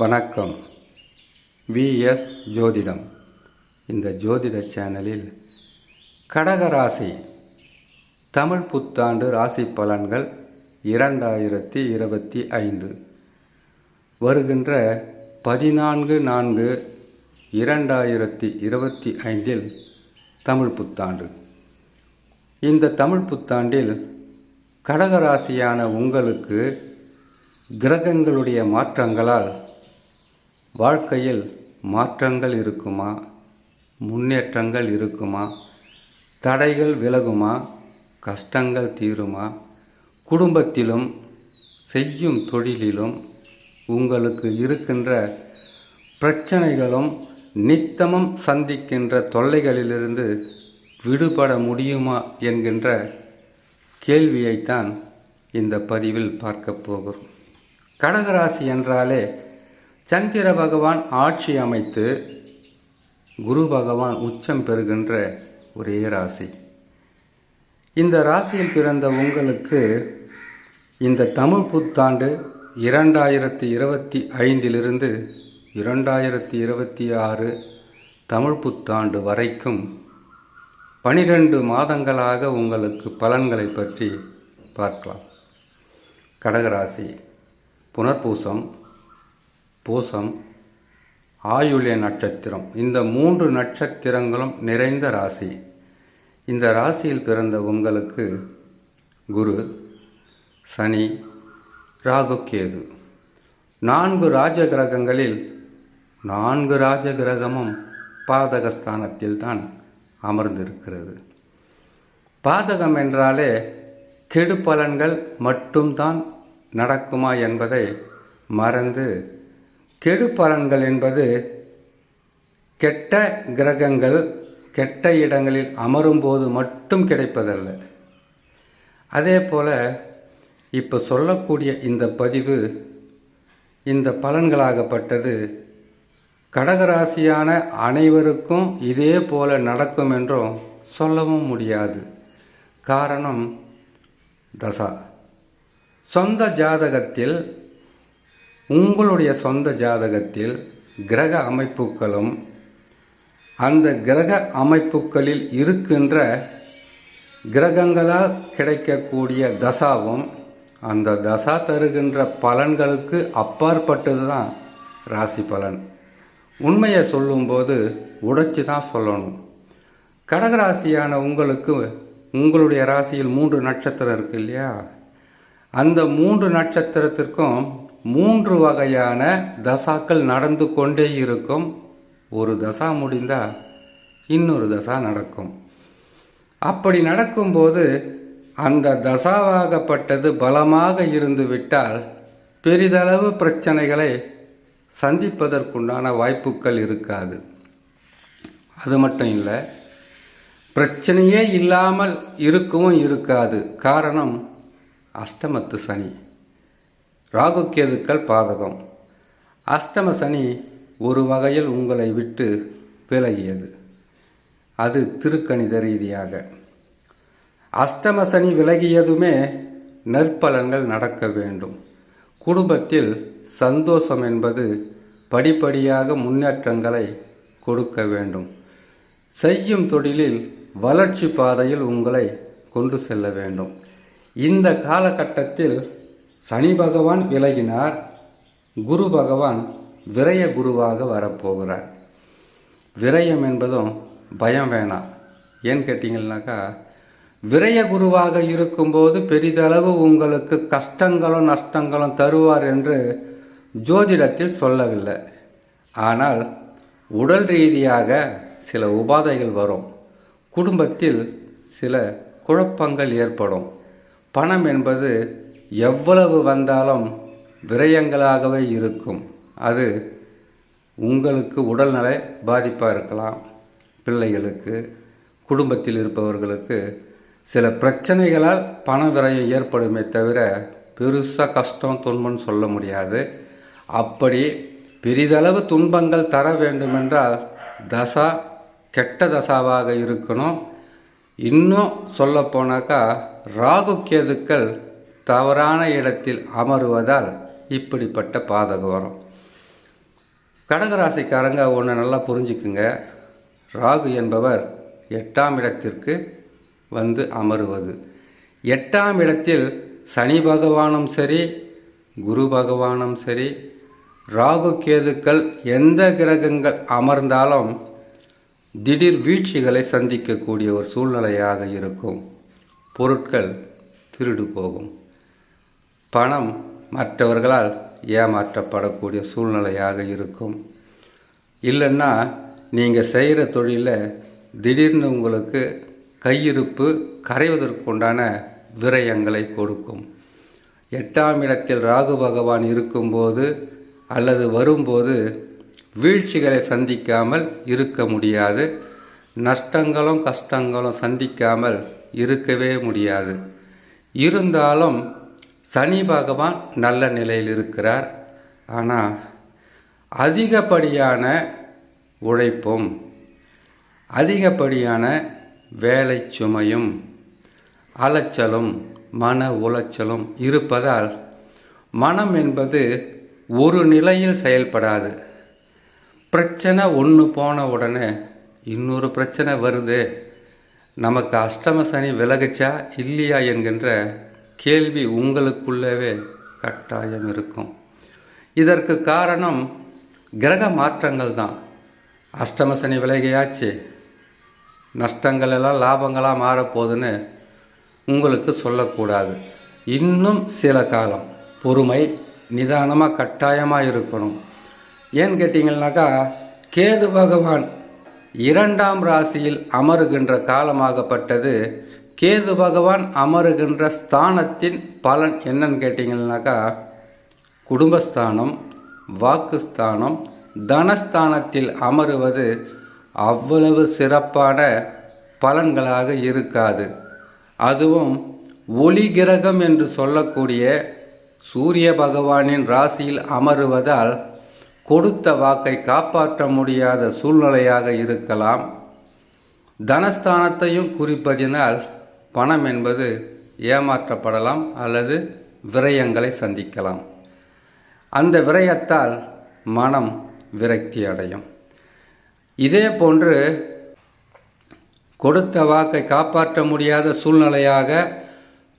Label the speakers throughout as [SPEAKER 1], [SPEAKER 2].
[SPEAKER 1] வணக்கம். விஎஸ் ஜோதிடம். இந்த ஜோதிட சேனலில் கடகராசி தமிழ் புத்தாண்டு ராசி பலன்கள் இரண்டாயிரத்தி இருபத்தி ஐந்து. வருகின்ற பதினான்கு நான்கு இரண்டாயிரத்தி இருபத்தி ஐந்தில் தமிழ் புத்தாண்டு. இந்த தமிழ் புத்தாண்டில் கடகராசியான உங்களுக்கு கிரகங்களுடைய மாற்றங்களால் வாழ்க்கையில் மாற்றங்கள் இருக்குமா? முன்னேற்றங்கள் இருக்குமா? தடைகள் விலகுமா? கஷ்டங்கள் தீருமா? குடும்பத்திலும் செய்யும் தொழிலிலும் உங்களுக்கு இருக்கின்ற பிரச்சனைகளும் நித்தமும் சந்திக்கின்ற தொல்லைகளிலிருந்து விடுபட முடியுமா என்கின்ற கேள்வியைத்தான் இந்த பதிவில் பார்க்க போகிறோம். கடகராசி என்றாலே சந்திர பகவான் ஆட்சி அமைத்து குரு பகவான் உச்சம் பெறுகின்ற ஒரே ராசி. இந்த ராசியில் பிறந்த உங்களுக்கு இந்த தமிழ் புத்தாண்டு இரண்டாயிரத்தி இருபத்தி ஐந்திலிருந்து இரண்டாயிரத்தி இருபத்தி ஆறு தமிழ் புத்தாண்டு வரைக்கும் பனிரெண்டு மாதங்களாக உங்களுக்கு பலன்களை பற்றி பார்க்கலாம். கடகராசி புனர்பூசம் பூசம் ஆயுள்ய நட்சத்திரம். இந்த மூன்று நட்சத்திரங்களும் நிறைந்த ராசி. இந்த ராசியில் பிறந்த உங்களுக்கு குரு சனி ராகு கேது. நான்கு ராஜ கிரகங்களில் நான்கு ராஜ கிரகமும் பாதகஸ்தானத்தில் தான் அமர்ந்திருக்கிறது. பாதகம் என்றாலே கெடு பலன்கள் மட்டும்தான் நடக்குமா என்பதை மறந்து கெடு பலன்கள் என்பது கெட்ட கிரகங்கள் கெட்ட இடங்களில் அமரும்போது மட்டும் கிடைப்பதல்ல. அதே போல் இப்போ சொல்லக்கூடிய இந்த பதிவு இந்த பலன்களாகப்பட்டது கடகராசியான அனைவருக்கும் இதே போல நடக்கும் என்றும் சொல்லவும் முடியாது. காரணம் தசா. சொந்த ஜாதகத்தில் உங்களுடைய சொந்த ஜாதகத்தில் கிரக அமைப்புகளும் அந்த கிரக அமைப்புகளில் இருக்கின்ற கிரகங்களால் கிடைக்கக்கூடிய தசாவும் அந்த தசா தருகின்ற பலன்களுக்கு அப்பாற்பட்டது தான் ராசி பலன். உண்மையை சொல்லும்போது உடைச்சி தான் சொல்லணும். கடகராசியான உங்களுக்கு உங்களுடைய ராசியில் மூன்று நட்சத்திரம் இருக்கு இல்லையா? அந்த மூன்று நட்சத்திரத்திற்கும் மூன்று வகையான தசாக்கள் நடந்து கொண்டே இருக்கும். ஒரு தசா முடிந்தால் இன்னொரு தசா நடக்கும். அப்படி நடக்கும்போது அந்த தசாவாகப்பட்டது பலமாக இருந்து விட்டால் பெரிதளவு பிரச்சனைகளை சந்திப்பதற்குண்டான வாய்ப்புகள் இருக்காது. அது மட்டும் இல்லை பிரச்சனையே இல்லாமல் இருக்கவும் இருக்காது. காரணம் அஷ்டமத்து சனி. ராகு கேதுக்கள் பாதகம். அஷ்டம சனி ஒரு வகையில் உங்களை விட்டு விலகியது. அது திருக்கணித ரீதியாக. அஷ்டம சனி விலகியதுமே நற்பலன்கள் நடக்க வேண்டும். குடும்பத்தில் சந்தோஷம் என்பது படிப்படியாக முன்னேற்றங்களை கொடுக்க வேண்டும். செய்யும் தொழிலில் வளர்ச்சி பாதையில் உங்களை கொண்டு செல்ல வேண்டும். இந்த காலகட்டத்தில் சனி பகவான் விலகினார். குரு பகவான் விரய குருவாக வரப்போகிறார். விரயம் என்பதும் பயம் வேணாம் ஏன்னு கேட்டிங்கன்னாக்கா விரய குருவாக இருக்கும்போது பெரிதளவு உங்களுக்கு கஷ்டங்களும் நஷ்டங்களும் தருவார் என்று ஜோதிடத்தில் சொல்லவில்லை. ஆனால் உடல் ரீதியாக சில உபாதைகள் வரும். குடும்பத்தில் சில குழப்பங்கள் ஏற்படும். பணம் என்பது எவ்வளவு வந்தாலும் விரயங்களாகவே இருக்கும். அது உங்களுக்கு உடல்நலை பாதிப்பாக இருக்கலாம். பிள்ளைகளுக்கு குடும்பத்தில் இருப்பவர்களுக்கு சில பிரச்சனைகளால் பண விரயம் ஏற்படுமே தவிர பெருசாக கஷ்டம் துன்பம்னு சொல்ல முடியாது. அப்படி பெரிதளவு துன்பங்கள் தர வேண்டுமென்றால் தசா கெட்ட தசாவாக இருக்கணும். இன்னும் சொல்லப்போனாக்கா ராகு கேதுக்கள் தவறான இடத்தில் அமருவதால் இப்படிப்பட்ட பாதகம் வரும். கடகராசிக்காரங்க ஒன்று நல்லா புரிஞ்சுக்குங்க. ராகு என்பவர் எட்டாம் இடத்திற்கு வந்து அமருவது. எட்டாம் இடத்தில் சனி பகவானும் சரி குரு பகவானும் சரி ராகு கேதுக்கள் எந்த கிரகங்கள் அமர்ந்தாலும் திடீர் வீழ்ச்சிகளை சந்திக்கக்கூடிய ஒரு சூழ்நிலையாக இருக்கும். பொருட்கள் திருடு போகும். பணம் மற்றவர்களால் ஏமாற்றப்படக்கூடிய சூழ்நிலையாக இருக்கும். இல்லைன்னா நீங்கள் செய்கிற தொழிலில் திடீர்னு உங்களுக்கு கையிருப்பு கரைவதற்குண்டான விரயங்களை கொடுக்கும். எட்டாம் இடத்தில் ராகு பகவான் இருக்கும்போது அல்லது வரும்போது வீழ்ச்சிகளை சந்திக்காமல் இருக்க முடியாது. நஷ்டங்களும் கஷ்டங்களும் சந்திக்காமல் இருக்கவே முடியாது. இருந்தாலும் சனி பகவான் நல்ல நிலையில் இருக்கிறார். ஆனால் அதிகப்படியான உழைப்பும் அதிகப்படியான வேலை சுமையும் அலைச்சலும் மன உளைச்சலும் இருப்பதால் மனம் என்பது ஒரு நிலையில் செயல்படாது. பிரச்சனை ஒன்று போன உடனே இன்னொரு பிரச்சனை வருது. நமக்கு அஷ்டம சனி விலகுச்சா இல்லையா என்கின்ற கேள்வி உங்களுக்குள்ளவே கட்டாயம் இருக்கும். இதற்கு காரணம் கிரக மாற்றங்கள் தான். அஷ்டம சனி விலகியாச்சு. நஷ்டங்கள் எல்லாம் லாபங்களாக மாறப்போகுதுன்னு உங்களுக்கு சொல்லக்கூடாது. இன்னும் சில காலம். பொறுமை நிதானமாக கட்டாயமாக இருக்கணும். ஏன்னு கேட்டிங்கன்னாக்கா கேது பகவான் இரண்டாம் ராசியில் அமருகின்ற காலமாகப்பட்டது கேது பகவான் அமருகின்ற ஸ்தானத்தின் பலன் என்னன்னு கேட்டிங்கன்னாக்கா குடும்பஸ்தானம் வாக்குஸ்தானம் தனஸ்தானத்தில் அமருவது அவ்வளவு சிறப்பான பலன்களாக இருக்காது. அதுவும் ஒளி கிரகம் என்று சொல்லக்கூடிய சூரிய பகவானின் ராசியில் அமருவதால் கொடுத்த வாக்கை காப்பாற்ற முடியாத சூழ்நிலையாக இருக்கலாம். தனஸ்தானத்தையும் குறிப்பதினால் பணம் என்பது ஏமாற்றப்படலாம் அல்லது விரயங்களை சந்திக்கலாம். அந்த விரயத்தால் மனம் விரக்தி அடையும். இதே போன்று கொடுத்த வாக்கை காப்பாற்ற முடியாத சூழ்நிலையாக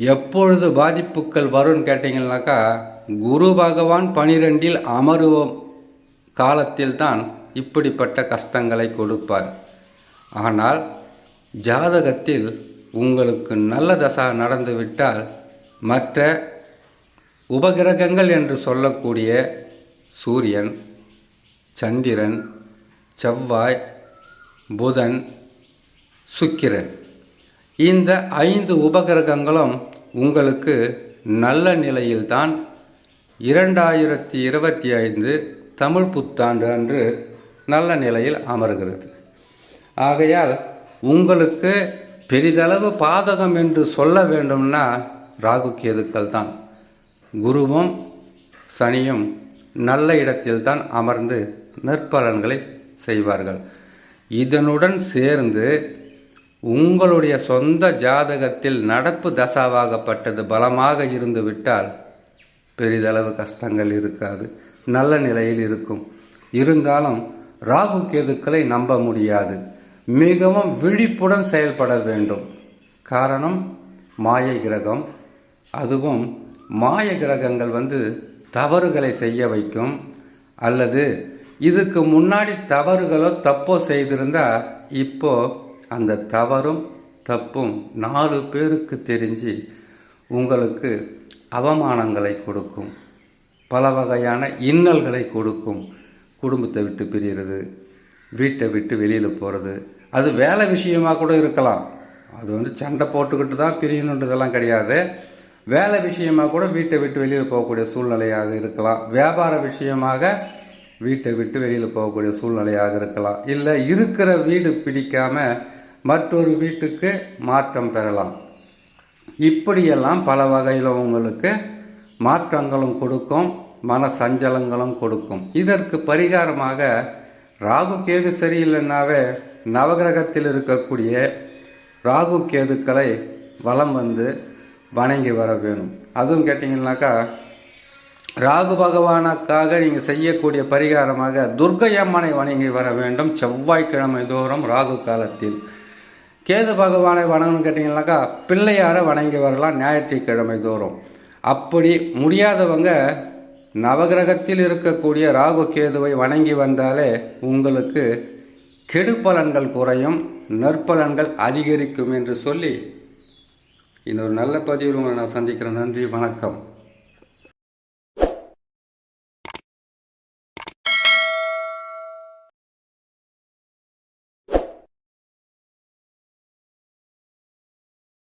[SPEAKER 1] எப்பொழுது பாதிப்புகள் வரும்னு கேட்டிங்கனாக்கா குரு பகவான் பனிரெண்டில் அமருவோம் காலத்தில் தான் இப்படிப்பட்ட கஷ்டங்களை கொடுப்பார். ஆனால் ஜாதகத்தில் உங்களுக்கு நல்ல தசா நடந்துவிட்டால் மற்ற உபகிரகங்கள் என்று சொல்லக்கூடிய சூரியன் சந்திரன் செவ்வாய் புதன் சுக்கிரன். இந்த ஐந்து உபகிரகங்களும் உங்களுக்கு நல்ல நிலையில்தான் இரண்டாயிரத்தி இருபத்தி ஐந்து தமிழ் புத்தாண்டு அன்று நல்ல நிலையில் அமர்கிறது. ஆகையால் உங்களுக்கு பெரிதளவு பாதகம் என்று சொல்ல வேண்டும்னா ராகு கேதுக்கள் தான். குருவும் சனியும் நல்ல இடத்தில்தான் அமர்ந்து நற்பலன்களை செய்வார்கள். இதனுடன் சேர்ந்து உங்களுடைய சொந்த ஜாதகத்தில் நடப்பு தசாவாகப்பட்டது பலமாக இருந்து விட்டால் பெரிதளவு கஷ்டங்கள் இருக்காது. நல்ல நிலையில் இருக்கும். இருந்தாலும் ராகு கேதுக்களை நம்ப முடியாது. மிகவும் விழிப்புடன் செயல்பட வேண்டும். காரணம் மாய கிரகம். அதுவும் மாய கிரகங்கள் வந்து தவறுகளை செய்ய வைக்கும். அல்லது இதுக்கு முன்னாடி தவறுகளோ தப்போ செய்திருந்தா இப்போ அந்த தவறும் தப்பும் நாலு பேருக்கு தெரிஞ்சு உங்களுக்கு அவமானங்களை கொடுக்கும். பல வகையான இன்னல்களை கொடுக்கும். குடும்பத்தை விட்டு பிரிகிறது வீட்டை விட்டு வெளியில் போகிறது அது வேலை விஷயமாக கூட இருக்கலாம். அது வந்து சண்டை போட்டுக்கிட்டு தான் பிரியணுன்றதெல்லாம் கிடையாது. வேலை விஷயமாக கூட வீட்டை விட்டு வெளியில் போகக்கூடிய சூழ்நிலையாக இருக்கலாம். வியாபார விஷயமாக வீட்டை விட்டு வெளியில் போகக்கூடிய சூழ்நிலையாக இருக்கலாம். இல்லை இருக்கிற வீடு பிடிக்காமல் மற்றொரு வீட்டுக்கு மாற்றம் பெறலாம். இப்படியெல்லாம் பல வகையில் உங்களுக்கு மாற்றங்களும் கொடுக்கும் மன சஞ்சலங்களும் கொடுக்கும். இதற்கு பரிகாரமாக ராகு கேது சரியில்லைன்னாவே நவகிரகத்தில் இருக்கக்கூடிய ராகு கேதுக்களை வலம் வந்து வணங்கி வர வேணும். அதுவும் கேட்டிங்கனாக்கா ராகு பகவானுக்காக நீங்கள் செய்யக்கூடிய பரிகாரமாக துர்க்கை அம்மனை வணங்கி வர வேண்டும். செவ்வாய்க்கிழமை தோறும் ராகு காலத்தில். கேது பகவானை வணங்கணும்னு கேட்டிங்கனாக்கா பிள்ளையாரை வணங்கி வரலாம் ஞாயிற்றுக்கிழமை தோறும். அப்படி முடியாதவங்க நவகிரகத்தில் இருக்கக்கூடிய ராகு கேதுவை வணங்கி வந்தாலே உங்களுக்கு கெடுப்பலன்கள் குறையும் நற்பலன்கள் அதிகரிக்கும் என்று சொல்லி இன்னொரு நல்ல பதிவில் உங்களை நான் சந்திக்கிறேன். நன்றி வணக்கம்.